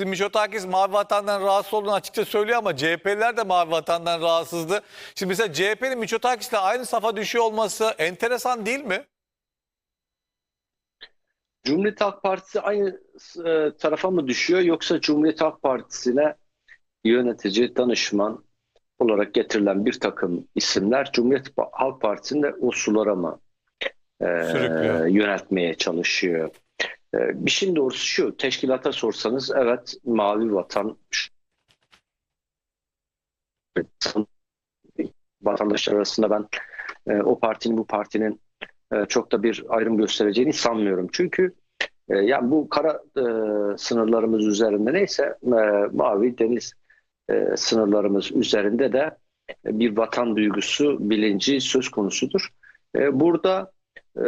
Şimdi Miçotakis Mavi Vatan'dan rahatsız olduğunu açıkça söylüyor ama CHP'liler de Mavi Vatan'dan rahatsızdı. Şimdi mesela CHP'nin Miçotakis'le aynı safa düşüyor olması enteresan değil mi? Cumhuriyet Halk Partisi aynı e, tarafa mı düşüyor yoksa Cumhuriyet Halk Partisi'ne yönetici, danışman olarak getirilen bir takım isimler Cumhuriyet Halk Partisi'ni de o sulara mı e, Sürüklüyor. yöneltmeye çalışıyor? Bir şeyin doğrusu şu, teşkilata sorsanız evet Mavi Vatan vatandaşlar arasında ben e, o partinin bu partinin e, çok da bir ayrım göstereceğini sanmıyorum. Çünkü e, yani bu kara sınırlarımız üzerinde neyse mavi deniz sınırlarımız üzerinde de bir vatan duygusu, bilinci söz konusudur. Burada e,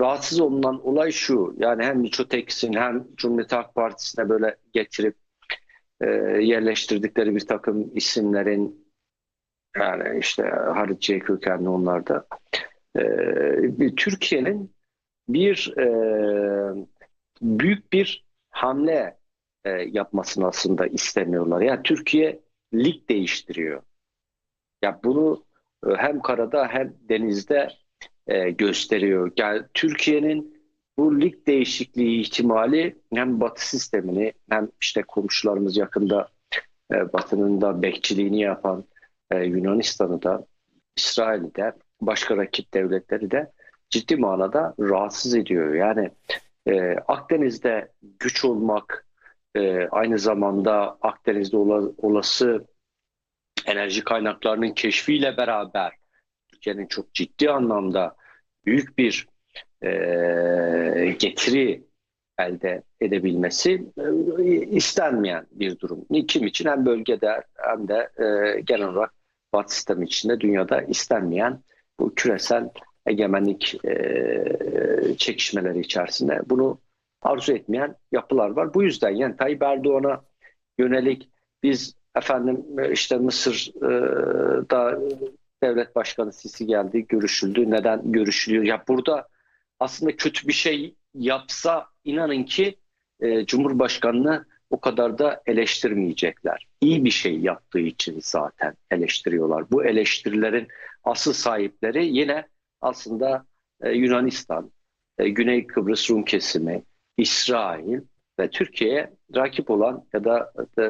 rahatsız olunan olay şu, yani hem Miçotekis'in hem Cumhuriyet Halk Partisi'ne böyle getirip e, yerleştirdikleri bir takım isimlerin yani işte Hariciye kökenli onlar da e, Türkiye'nin bir e, büyük bir hamle e, yapmasını aslında istemiyorlar. Yani Türkiye lig değiştiriyor. Ya bunu e, hem karada hem denizde e, gösteriyor. Yani Türkiye'nin bu lig değişikliği ihtimali hem Batı sistemini hem işte komşularımız yakında e, Batı'nın da bekçiliğini yapan e, Yunanistan'ı da İsrail'i de başka rakip devletleri de ciddi manada rahatsız ediyor. Yani e, Akdeniz'de güç olmak e, aynı zamanda Akdeniz'de ola- olası enerji kaynaklarının keşfiyle beraber Türkiye'nin çok ciddi anlamda büyük bir e, getiri elde edebilmesi e, istenmeyen bir durum. Kim için hem bölgede hem de e, genel olarak Batı sistemi içinde dünyada istenmeyen bu küresel egemenlik e, çekişmeleri içerisinde bunu arzu etmeyen yapılar var. Bu yüzden yani Tayyip Erdoğan'a yönelik biz efendim e, işte Mısır'da devlet başkanı Sisi geldi, görüşüldü. Neden görüşülüyor? Ya burada aslında kötü bir şey yapsa inanın ki e, Cumhurbaşkanını o kadar da eleştirmeyecekler. İyi bir şey yaptığı için zaten eleştiriyorlar. Bu eleştirilerin asıl sahipleri yine aslında e, Yunanistan, e, Güney Kıbrıs Rum kesimi, İsrail ve Türkiye'ye rakip olan ya da e,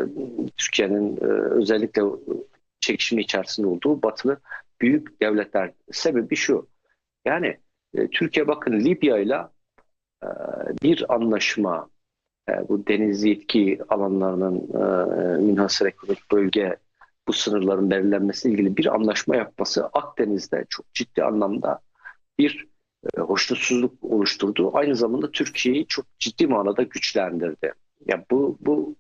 Türkiye'nin e, özellikle çekişimi içerisinde olduğu batılı büyük devletler. Sebebi şu. Yani e, Türkiye bakın Libya ile bir anlaşma e, bu deniz yetki alanlarının e, münhasır ekonomik bölge bu sınırların belirlenmesiyle ilgili bir anlaşma yapması Akdeniz'de çok ciddi anlamda bir e, hoşnutsuzluk oluşturdu. Aynı zamanda Türkiye'yi çok ciddi manada güçlendirdi. Ya bu bu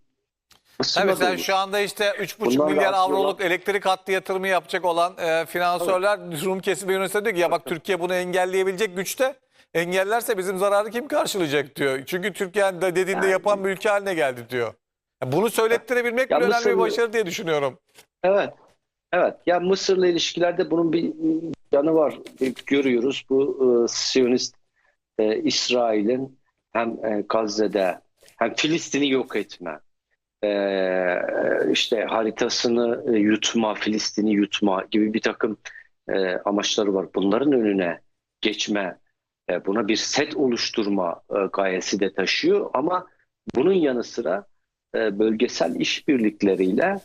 Tabii sen olur. şu anda işte 3,5 Bundan milyar avroluk elektrik hattı yatırımı yapacak olan e, finansörler Rum kesimi Yunanistan diyor ki ya bak Türkiye bunu engelleyebilecek güçte. Engellerse bizim zararı kim karşılayacak diyor. Çünkü Türkiye de dediğinde Yani- yapan bir ülke haline geldi diyor. Bunu söylettirebilmek bile önemli bir başarı diye düşünüyorum. Evet. Evet. Ya Mısır'la ilişkilerde bunun bir yanı var. Bir Görüyoruz bu e, Siyonist e, İsrail'in hem e, Gazze'de hem Filistin'i yok etme e, işte haritasını e, yutma, Filistin'i yutma gibi bir takım e, amaçları var. Bunların önüne geçme, e, buna bir set oluşturma gayesi de taşıyor ama bunun yanı sıra bölgesel işbirlikleriyle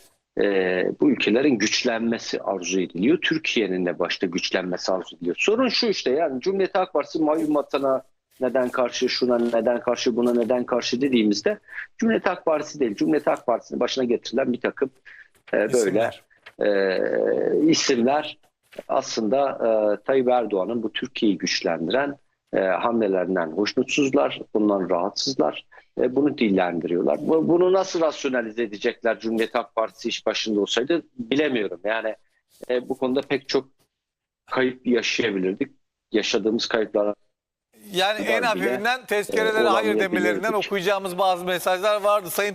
bu ülkelerin güçlenmesi arzu ediliyor. Türkiye'nin de başta güçlenmesi arzu ediliyor. Sorun şu işte yani Cumhuriyet Halk Partisi Mavi Vatan'a neden karşı, şuna neden karşı, buna neden karşı dediğimizde Cumhuriyet Halk Partisi değil, Cumhuriyet Halk Partisi'nin başına getirilen bir takım e, böyle İsimler. e, isimler aslında e, Tayyip Erdoğan'ın bu Türkiye'yi güçlendiren e, hamlelerinden hoşnutsuzlar, bundan rahatsızlar. E, bunu dillendiriyorlar. Bu- Bunu nasıl rasyonalize edecekler Cumhuriyet Halk Partisi iş başında olsaydı bilemiyorum. Yani e, bu konuda pek çok kayıp yaşayabilirdik. Yaşadığımız kayıplar Yani en hafifinden tezkerelere hayır demelerinden okuyacağımız bazı mesajlar vardı. Sayın